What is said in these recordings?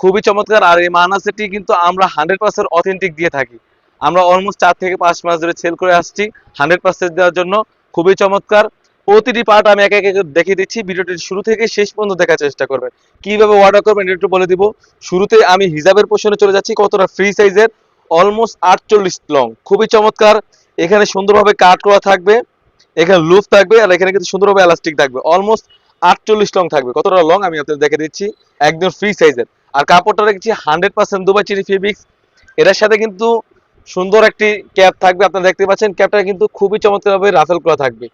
খুবই চমৎকার। আর এই মানা সেটটি কিন্তু আমরা হান্ড্রেড পার্সেন্ট অথেন্টিক দিয়ে থাকি। আমরা অলমোস্ট চার থেকে পাঁচ মাস ধরে সেল করে আসছি। হান্ড্রেড পার্সেন্ট দেওয়ার জন্য খুবই চমৎকার। প্রতিটি পার্ট আমি একে একে দেখিয়ে দিচ্ছি। ভিডিওটি শুরু থেকে শেষ পর্যন্ত দেখার চেষ্টা করবেন। কীভাবে অর্ডার করবেন এটা একটু বলে দিব। শুরুতে আমি হিজাবের পোষণে চলে যাচ্ছি। কতটা ফ্রি সাইজের অলমোস্ট আটচল্লিশ লং খুবই চমৎকার। এখানে সুন্দরভাবে কাট করা থাকবে। এখানে লুপ থাকবে। আর এখানে কিন্তু সুন্দরভাবে এলাস্টিক থাকবে। অলমোস্ট আটচল্লিশ লং থাকবে। কতটা লং আমি আপনাদের দেখে দিচ্ছি। একদম ফ্রি সাইজের আর কাপড়টা রেখেছি হান্ড্রেড পার্সেন্ট দুবাই চিনি ফেব্রিক্স। এটার সাথে কিন্তু সুন্দর একটি ক্যাপ থাকবে, আপনারা দেখতে পাচ্ছেন। ক্যাপটা কিন্তু খুবই চমৎকারভাবে রাফেল করা থাকবে।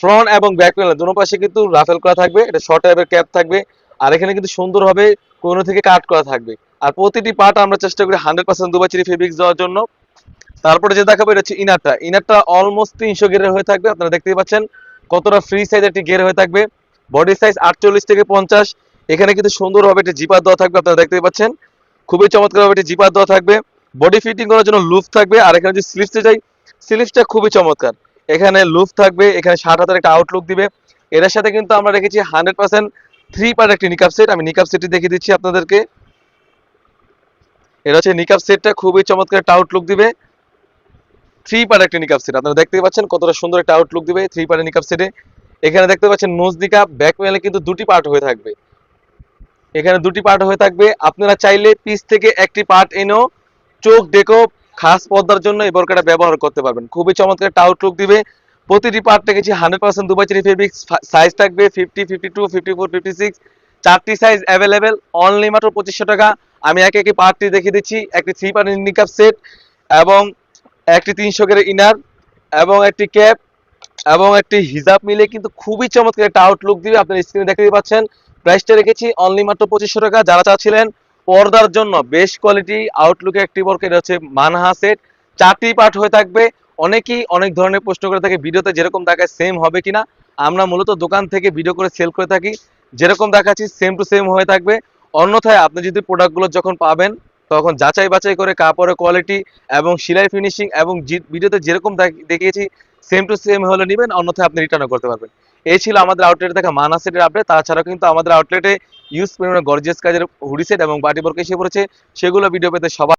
ফ্রন্ট এবং ব্যাক প্যানেল, দুটো পাশে কিন্তু রাফেল করা থাকবে। এটা শর্ট টাইপের ক্যাপ থাকবে। আর এখানে কিন্তু সুন্দরভাবে কোনো থেকে কাট করা থাকবে। আর প্রতিটি পার্ট আমরা চেষ্টা করি হান্ড্রেড পার্সেন্ট দুবাই চিনি ফেব্রিক্স দেওয়ার জন্য। তারপরে যে দেখাবো, এটা হচ্ছে ইনারটা। ইনারটা অলমোস্ট তিনশো গেরের হয়ে থাকবে। আপনারা দেখতেই পাচ্ছেন কতটা ফ্রি সাইজ একটি গের হয়ে থাকবে। বডি সাইজ আটচল্লিশ থেকে পঞ্চাশ। এখানে কিন্তু সুন্দরভাবে একটি জিপার দেওয়া থাকবে, আপনারা দেখতে পাচ্ছেন। খুবই চমৎকারভাবে একটি জিপার দেওয়া থাকবে। বডি ফিটিং করার জন্য লুফ থাকবে, আর এখানে যে স্লিপসে যাই স্লিপসটা খুবই চমৎকার। এখানে লুফ থাকবে, এখানে ষাট হাজার একটা আউটলুক দিবে। এটার সাথে কিন্তু আমরা রেখেছি হান্ড্রেড পার্সেন্ট থ্রি পার্ট একটি নিকাপ সেট আমি নিকাপ সেটটি দেখিয়ে দিচ্ছি আপনাদেরকে। এটা হচ্ছে নিকাপ সেটটা খুবই চমৎকার একটা আউটলুক দিবে। থ্রি পার্ট একটা নিকাপ সেট আপনারা দেখতে পাচ্ছেন কতটা সুন্দর একটা আউটলুক দিবে থ্রি পার্টের নিকাপ সেটে এখানে দেখতে পাচ্ছেন নোজ নিকাপ ব্যাক প্যানেলে কিন্তু দুটি পার্ট হয়ে থাকবে। এখানে দুটি পার্ট হয়ে থাকবে। আপনারা চাইলে পিস থেকে একটি পার্ট এনেও চোখ ডেকো খাস পর্দার জন্য এই বোরকাটা ব্যবহার করতে পারবেন। খুবই চমৎকার একটা আউটলুক দিবে। প্রতিটি পার্ট রেখেছি হান্ড্রেড পার্সেন্ট দুবাই চিনি ফেব্রিক্স সাইজ থাকবে fifty fifty two fifty four fifty six চারটি সাইজ অ্যাভেলেবেল অনলি মাত্র পঁচিশশো টাকা। আমি একে একে পার্টটি দেখিয়ে দিচ্ছি। একটি থ্রি পার্টের নিকাপ সেট এবং একটি তিনশো কের ইনার এবং একটি ক্যাপ এবং একটি হিজাব মিলে কিন্তু খুবই চমৎকার একটা আউটলুক দিবে। আপনার স্ক্রিনে দেখতে পাচ্ছেন। প্রাইসটা রেখেছি অনলি মাত্র পঁচিশশো টাকা। যারা চাচ্ছিলেন পর্দার জন্য, বেশ কোয়ালিটি আউটলুকে একটি বর্ক এটা হচ্ছে মানহা সেট চারটি পার্ট হয়ে থাকবে। অনেকেই অনেক ধরনের প্রশ্ন করে থাকে, ভিডিওতে যেরকম দেখায় সেম হবে কিনা। আমরা মূলত দোকান থেকে ভিডিও করে সেল করে থাকি। যেরকম দেখাচ্ছি সেম টু সেম হয়ে থাকবে। অন্যথায় আপনি যদি প্রোডাক্টগুলো যখন পাবেন, তখন যাচাই বাছাই করে কাপড়ের কোয়ালিটি এবং সেলাই ফিনিশিং এবং ভিডিওতে যেরকম দেখ- দেখিয়েছি সেম টু সেম হলে নেবেন, অন্যথায় আপনি রিটার্নও করতে পারবেন। এই ছিল আমাদের আউটলেটে দেখা মানা সেটের আপডেট তাছাড়াও কিন্তু আমাদের আউটলেটে ইউজ পরিমাণে গর্জিয়াস কাজের হুড়িসেট এবং বাটি বর্ক এসে পড়েছে। সেগুলো ভিডিও পেতে সবাই